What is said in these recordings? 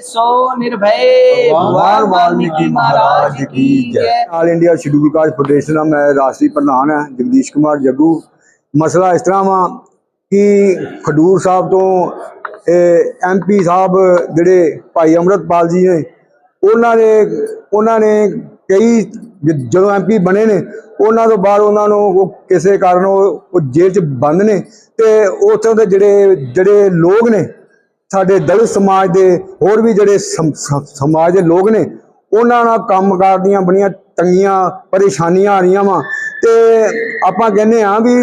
ਸੋ ਨਿਰਭੈ ਭਗਵਾਨ ਵਾਲਮੀਕੀ ਮਹਾਰਾਜ ਕੀ ਜੈ। All India schedule caste federation ਦਾ ਮੈਂ ਰਾਸ਼ਟਰੀ ਪ੍ਰਧਾਨ ਹਾਂ ਜਗਦੀਸ਼ ਕੁਮਾਰ ਜੱਗੂ। ਮਸਲਾ ਇਸ ਤਰ੍ਹਾਂ ਵਾ ਕਿ ਖਡੂਰ ਸਾਹਿਬ ਤੋਂ ਐਮਪੀ ਸਾਹਿਬ ਜਿਹੜੇ ਭਾਈ ਅਮਰਤਪਾਲ ਜੀ ਨੇ ਉਹਨਾਂ ਨੇ ਉਹਨਾਂ ਨੇ ਕਈ ਜਦੋਂ ਐਮਪੀ ਬਣੇ ਨੇ ਉਹਨਾਂ ਤੋਂ ਬਾਅਦ ਉਹਨਾਂ ਨੂੰ ਕਿਸੇ ਕਾਰਨ ਉਹ ਜੇਲ੍ਹ 'ਚ ਬੰਦ ਨੇ ਤੇ ਉੱਥੋਂ ਦੇ ਜਿਹੜੇ ਜਿਹੜੇ ਲੋਕ ਨੇ ਸਾਡੇ ਦਲਿਤ ਸਮਾਜ ਦੇ ਹੋਰ ਵੀ ਜਿਹੜੇ ਸਮ- ਸ- ਸਮਾਜ ਦੇ ਲੋਕ ਨੇ, ਉਹਨਾਂ ਨਾਲ ਕੰਮਕਾਰ ਦੀਆਂ ਬੜੀਆਂ ਤੰਗੀਆਂ, ਪਰੇਸ਼ਾਨੀਆਂ ਆ ਰਹੀਆਂ ਵਾ। ਤੇ ਆਪਾਂ ਕਹਿੰਦੇ ਆ ਵੀ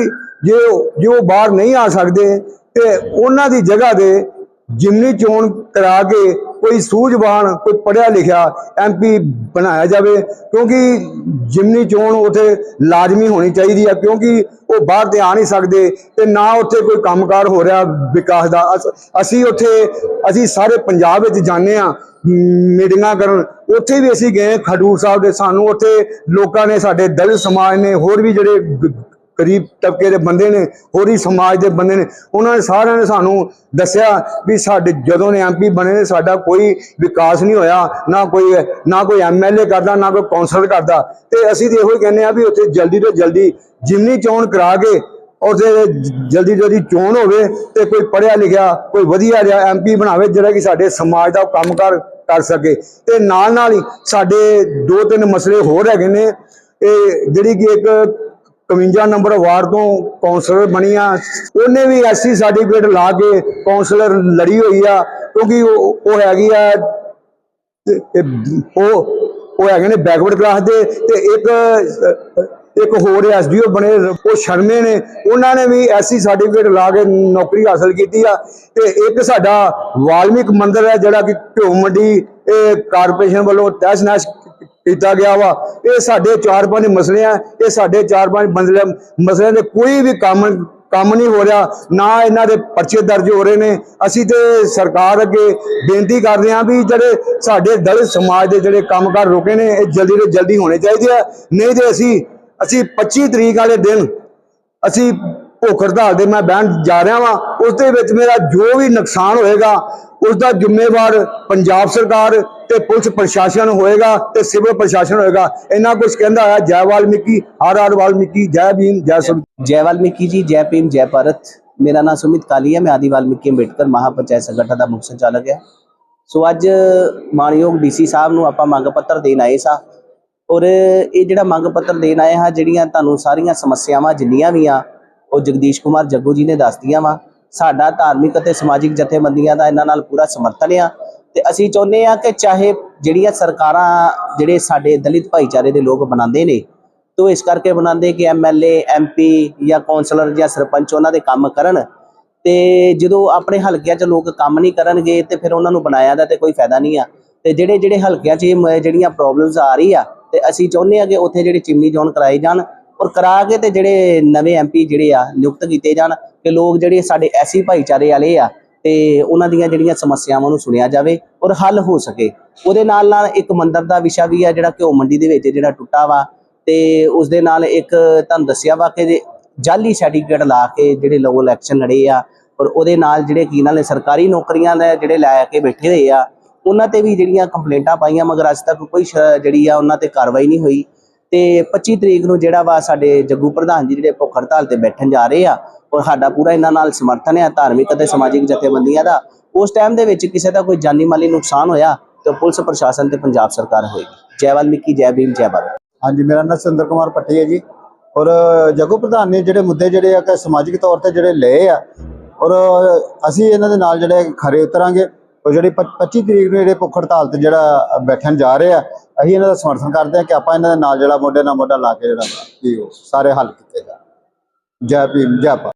ਜੇ ਜੇ ਉਹ ਬਾਹਰ ਨਹੀਂ ਆ ਸਕਦੇ ਤੇ ਉਹਨਾਂ ਦੀ ਜਗ੍ਹਾ ਤੇ ਜਿਮਨੀ ਚੋਣ ਕਰਾ ਕੇ ਕੋਈ ਸੂਝਵਾਨ, ਕੋਈ ਪੜਿਆ ਲਿਖਿਆ ਐਮਪੀ ਬਣਾਇਆ ਜਾਵੇ, ਕਿਉਂਕਿ ਜਿਮਨੀ ਚੋਣ ਉਥੇ ਲਾਜ਼ਮੀ ਹੋਣੀ ਚਾਹੀਦੀ ਆ, ਕਿਉਂਕਿ ਉਹ ਬਾਹਰ ਤੇ ਆ ਨਹੀਂ ਸਕਦੇ ਤੇ ਨਾ ਉੱਥੇ ਕੋਈ ਕੰਮਕਾਰ ਹੋ ਰਿਹਾ ਵਿਕਾਸ ਦਾ। ਅਸ- ਅਸੀਂ ਉੱਥੇ, ਅਸੀਂ ਸਾਰੇ ਪੰਜਾਬ ਵਿੱਚ ਜਾਂਦੇ ਆ ਮੀਟਿੰਗਾਂ ਕਰਨ, ਉੱਥੇ ਵੀ ਅਸੀਂ ਗਏ ਖਡੂਰ ਸਾਹਿਬ ਦੇ। ਸਾਨੂੰ ਉੱਥੇ ਲੋਕਾਂ ਨੇ, ਸਾਡੇ ਦਲਿਤ ਸਮਾਜ ਨੇ, ਹੋਰ ਵੀ ਜਿਹੜੇ ਗਰੀਬ ਤਬਕੇ ਦੇ ਬੰਦੇ ਨੇ, ਹੋਰ ਹੀ ਸਮਾਜ ਦੇ ਬੰਦੇ ਨੇ, ਉਹਨਾਂ ਨੇ ਸਾਰਿਆਂ ਨੇ ਸਾਨੂੰ ਦੱਸਿਆ ਵੀ ਸਾਡੇ ਜਦੋਂ ਨੇ ਐਮਪੀ ਬਣੇ ਨੇ, ਸਾਡਾ ਕੋਈ ਵਿਕਾਸ ਨਹੀਂ ਹੋਇਆ, ਨਾ ਕੋਈ ਨਾ ਕੋਈ ਐਮਐਲਏ ਕਰਦਾ, ਨਾ ਕੋਈ ਕੌਂਸਲਰ ਕਰਦਾ। ਤੇ ਅਸੀਂ ਤੇ ਇਹੋ ਹੀ ਕਹਿੰਦੇ ਆ ਵੀ ਉੱਥੇ ਜਲਦੀ ਤੋਂ ਜਲਦੀ ਜਿਮਨੀ ਚੋਣ ਕਰਾ ਕੇ ਉੱਥੇ ਜਲਦੀ ਜਲਦੀ ਚੋਣ ਹੋਵੇ ਤੇ ਕੋਈ ਪੜਿਆ ਲਿਖਿਆ, ਕੋਈ ਵਧੀਆ ਜਿਹਾ ਐਮਪੀ ਬਣਾਵੇ, ਜਿਹੜਾ ਕਿ ਸਾਡੇ ਸਮਾਜ ਦਾ ਕੰਮਕਾਰ ਕਰ ਸਕੇ। ਤੇ ਨਾਲ ਨਾਲ ਹੀ ਸਾਡੇ ਦੋ ਤਿੰਨ ਮਸਲੇ ਹੋਰ ਹੈਗੇ ਨੇ, ਇਹ ਜਿਹੜੀ ਕਿ ਇੱਕ 51 ਨੰਬਰ ਵਾਰਡ ਤੋਂ ਕਾਉਂਸਲਰ ਬਣੀ ਆ। ਉਹਨੇ ਵੀ ਐਸਸੀ ਸਰਟੀਫਿਕੇਟ ਲਾ ਕੇ ਕਾਉਂਸਲਰ ਲੜੀ ਹੋਈ ਆ ਕਿਉਂਕਿ ਉਹ ਉਹ ਹੈਗੀ ਆ ਉਹ ਉਹ ਹੈਗੇ ਨੇ ਬੈਕਵਰਡ ਕਲਾਸ ਦੇ ਤੇ ਇੱਕ ਅਹ, ਇੱਕ ਹੋਰ ਐਸਡੀਓ ਬਣੇ ਉਹ ਸ਼ਰਮੇ ਨੇ। ਉਹਨਾਂ ਨੇ ਵੀ ਐਸਸੀ ਸਰਟੀਫਿਕੇਟ ਲਾ ਕੇ ਨੌਕਰੀ ਹਾਸਲ ਕੀਤੀ ਆ। ਤੇ ਇੱਕ ਸਾਡਾ ਵਾਲਮੀਕ ਮੰਦਿਰ ਹੈ ਜਿਹੜਾ ਕਿ ਘਿਓ ਮੰਡੀ ਕਾਰਪੋਰੇਸ਼ਨ ਵੱਲੋਂ ਤਹਿਸ ਨਹਿਸ ਕੀਤਾ ਗਿਆ ਵਾ। ਇਹ ਸਾਡੇ ਚਾਰ ਪੰਜ ਮਸਲੇ ਆ, ਇਹ ਸਾਡੇ ਚਾਰ ਪੰਜ ਮਸਲੇ ਮਸਲਿਆਂ ਦੇ ਕੋਈ ਵੀ ਕੰਮ ਕੰਮ ਨਹੀਂ ਹੋ ਰਿਹਾ, ਨਾ ਇਹਨਾਂ ਦੇ ਪਰਚੇ ਦਰਜ ਹੋ ਰਹੇ ਨੇ। ਅਸੀਂ ਤੇ ਸਰਕਾਰ ਅੱਗੇ ਬੇਨਤੀ ਕਰਦੇ ਹਾਂ ਵੀ ਜਿਹੜੇ ਸਾਡੇ ਦਲਿਤ ਸਮਾਜ ਦੇ ਜਿਹੜੇ ਕੰਮਕਾਰ ਰੁਕੇ ਨੇ, ਇਹ ਜਲਦੀ ਤੋਂ ਜਲਦੀ ਹੋਣੇ ਚਾਹੀਦੇ ਆ। ਨਹੀਂ ਤੇ ਅਸੀਂ ਅਸੀਂ 25 ਤਰੀਕ ਵਾਲੇ ਦਿਨ ਅਸੀਂ ਭੁੱਖ ਹੜਤਾਲ ਦੇ ਮੈਂ ਬਹਿਣ ਜਾ ਰਿਹਾ ਵਾਂ। ਉਸ ਦੇ ਵਿੱਚ ਮੇਰਾ ਜੋ ਵੀ ਨੁਕਸਾਨ ਹੋਏਗਾ, ਉਸ ਦਾ ਜ਼ਿੰਮੇਵਾਰ ਪੰਜਾਬ ਸਰਕਾਰ ਤੇ ਪੁਲਿਸ ਪ੍ਰਸ਼ਾਸਨ ਹੋਏਗਾ ਤੇ ਸਿਵਲ ਪ੍ਰਸ਼ਾਸਨ ਹੋਏਗਾ। ਇਹਨਾਂ ਕੁਝ ਕਹਿੰਦਾ ਹੈ, ਜੈ ਵਾਲਮੀਕੀ, ਹਰ ਹਰ ਵਾਲਮੀਕੀ, ਜੈ ਭੀਮ, ਜੈ ਸੁਨ ਜੈ ਵਾਲਮੀਕੀ ਜੀ, ਜੈ ਭੀਮ, ਜੈ ਭਾਰਤ। ਮੇਰਾ ਨਾਮ ਸੁਮਿਤ ਕਾਲੀ ਹੈ, ਮੈਂ ਆਦੀ ਵਾਲਮੀਕੀ ਅੰਬੇਡਕਰ ਮਹਾਪੰਚਾਇਤ ਸੰਗਠਨ ਦਾ ਮੁੱਖ ਸੰਚਾਲਕ ਹੈ। ਸੋ ਅੱਜ ਮਾਨਯੋਗ ਡੀਸੀ ਸਾਹਿਬ ਨੂੰ ਆਪਾਂ ਮੰਗ ਪੱਤਰ ਦੇਣ ਆਏ ਸਾਂ। ਔਰ ਇਹ ਜਿਹੜਾ ਮੰਗ ਪੱਤਰ ਦੇਣ ਆਏ ਹਾਂ, ਜਿਹੜੀਆਂ ਤੁਹਾਨੂੰ ਸਾਰੀਆਂ ਸਮੱਸਿਆਵਾਂ ਜਿੰਨੀਆਂ ਵੀ ਆ, ਉਹ ਜਗਦੀਸ਼ ਕੁਮਾਰ ਜੱਗੂ ਜੀ ਨੇ ਦੱਸਦੀਆਂ ਵਾ। ਸਾਡਾ ਧਾਰਮਿਕ ਅਤੇ ਸਮਾਜਿਕ ਜਥੇਬੰਦੀਆਂ ਦਾ ਇਹਨਾਂ ਨਾਲ ਪੂਰਾ ਸਮਰਥਨ ਆ। ਤੇ ਅਸੀਂ ਚਾਹੁੰਦੇ ਆ ਕਿ ਚਾਹੇ ਜਿਹੜੀਆਂ ਸਰਕਾਰਾਂ, ਜਿਹੜੇ ਸਾਡੇ ਦਲਿਤ ਭਾਈਚਾਰੇ ਦੇ ਲੋਕ ਬਣਾਉਂਦੇ ਨੇ, ਤੋ ਇਸ ਕਰਕੇ ਬਣਾਉਂਦੇ ਕਿ ਐਮਐਲਏ ਐਮਪੀ ਜਾਂ ਕੌਂਸਲਰ ਜਾਂ ਸਰਪੰਚ ਉਹਨਾਂ ਦੇ ਕੰਮ ਕਰਨ। ਤੇ ਜਦੋਂ ਆਪਣੇ ਹਲਕਿਆਂ 'ਚ ਲੋਕ ਕੰਮ ਨਹੀਂ ਕਰਨਗੇ ਤੇ ਫਿਰ ਉਹਨਾਂ ਨੂੰ ਬਣਾਇਆ ਦਾ ਤੇ ਕੋਈ ਫਾਇਦਾ ਨਹੀਂ ਆ। ਤੇ ਜਿਹੜੇ ਜਿਹੜੇ ਹਲਕਿਆਂ 'ਚ ਜਿਹੜੀਆਂ ਪ੍ਰੋਬਲਮਸ ਆ ਰਹੀ ਆ, ਤੇ ਅਸੀਂ ਚਾਹੁੰਦੇ ਆ ਕਿ ਉੱਥੇ ਜਿਹੜੇ ਚਿਮਨੀ ਜ਼ੋਨ ਕਰਾਏ ਜਾਣ ਔਰ ਕਰਾ ਕੇ ਤੇ ਜਿਹੜੇ ਨਵੇਂ ਐਮਪੀ ਜਿਹੜੇ ਆ ਨਿਯੁਕਤ ਕੀਤੇ ਜਾਣ, ਕਿ ਲੋਕ ਜਿਹੜੇ ਸਾਡੇ ਐਸੀ ਭਾਈਚਾਰੇ ਵਾਲੇ ਆ ਤੇ ਉਹਨਾਂ ਦੀਆਂ ਜਿਹੜੀਆਂ ਸਮੱਸਿਆਵਾਂ ਨੂੰ ਸੁਣਿਆ ਜਾਵੇ ਔਰ ਹੱਲ ਹੋ ਸਕੇ। ਉਹਦੇ ਨਾਲ ਨਾਲ ਇੱਕ ਮੰਦਰ ਦਾ ਵਿਸ਼ਾ ਵੀ ਆ ਜਿਹੜਾ ਘਿਓ ਮੰਡੀ ਦੇ ਵਿੱਚ ਜਿਹੜਾ ਟੁੱਟਾ ਵਾ ਤੇ ਉਸ ਦੇ ਨਾਲ ਇੱਕ ਤੁਹਾਨੂੰ ਦੱਸਿਆ ਵਾ ਕਿ ਜਾਲੀ ਸਰਟੀਫਿਕੇਟ ਲਾ ਕੇ ਜਿਹੜੇ ਲੋਕ ਇਲੈਕਸ਼ਨ ਲੜੇ ਆ ਔਰ ਉਹਦੇ ਨਾਲ ਜਿਹੜੇ ਕੀ ਨਾਲ ਸਰਕਾਰੀ ਨੌਕਰੀਆਂ ਦੇ ਜਿਹੜੇ ਲੈ ਕੇ ਬੈਠੇ ਹੋਏ ਆ, ਉਹਨਾਂ ਤੇ ਵੀ ਜਿਹੜੀਆਂ ਕੰਪਲੇਂਟਾਂ ਪਾਈਆਂ, ਮਗਰ ਅੱਜ ਤੱਕ ਕੋਈ ਸ਼- ਜਿਹੜੀ ਆ ਉਹਨਾਂ ਤੇ ਕਾਰਵਾਈ ਨਹੀਂ ਹੋਈ। ਤੇ 25 ਤਰੀਕ ਨੂੰ ਜਿਹੜਾ ਵਾ ਸਾਡੇ ਜੱਗੂ ਪ੍ਰਧਾਨ ਜੀ ਜਿਹੜੇ ਭੁੱਖ ਹੜਤਾਲ ਤੇ ਬੈਠਣ ਜਾ ਰਹੇ ਆ, ਔਰ ਸਾਡਾ ਪੂਰਾ ਇਹਨਾਂ ਨਾਲ ਸਮਰਥਨ ਹੈ, ਧਾਰਮਿਕ ਅਤੇ ਸਮਾਜਿਕ ਜਥੇਬੰਦੀਆਂ ਦਾ, ਉਸ ਟਾਈਮ ਦੇ ਵਿੱਚ ਕਿਸੇ ਦਾ ਕੋਈ ਜਾਨੀ ਮਾਲੀ ਨੁਕਸਾਨ ਹੋਇਆ, ਤਾਂ ਪੁਲਿਸ, ਪ੍ਰਸ਼ਾਸਨ ਤੇ ਪੰਜਾਬ ਸਰਕਾਰ ਹੋਏਗੀ। ਜੈ ਵਾਲਮੀਕੀ ਜੈ ਭੀਮ, ਜੈ ਭਾਰਤ। ਹਾਂਜੀ, ਮੇਰਾ ਨਾਮ ਸੁੰਦਰ ਕੁਮਾਰ ਪੱਟੀ ਹੈ ਜੀ। ਔਰ ਜਗੂ ਪ੍ਰਧਾਨ ਨੇ ਜਿਹੜੇ ਮੁੱਦੇ ਜਿਹੜੇ ਆ, ਕਿ ਸਮਾਜਿਕ ਤੌਰ ਤੇ ਜਿਹੜੇ ਲਏ ਆ, ਔਰ ਅਸੀਂ ਇਹਨਾਂ ਦੇ ਨਾਲ ਜਿਹੜੇ ਖਰੇ ਉਤਰਾਂਗੇ, ਔਰ ਜਿਹੜੀ 25 ਤਰੀਕ ਨੂੰ ਜਿਹੜੇ ਭੁੱਖ ਹੜਤਾਲ ਤੇ ਜਿਹੜਾ ਬੈਠਣ ਜਾ ਰਹੇ ਆ ਅਸੀਂ ਇਹਨਾਂ ਦਾ ਸਮਰਥਨ ਕਰਦੇ ਹਾਂ ਕਿ ਆਪਾਂ ਇਹਨਾਂ ਦੇ ਨਾਲ ਜਿਹੜਾ ਮੋਢੇ ਨਾਲ ਮੋਢਾ ਲਾ ਕੇ ਜਿਹੜਾ ਵਾ ਉਹ ਸਾਰੇ ਹੱਲ ਕੀਤੇ ਜਾਣ। ਜੈ ਭੀਮ, ਜੈ ਭਾਰਤ।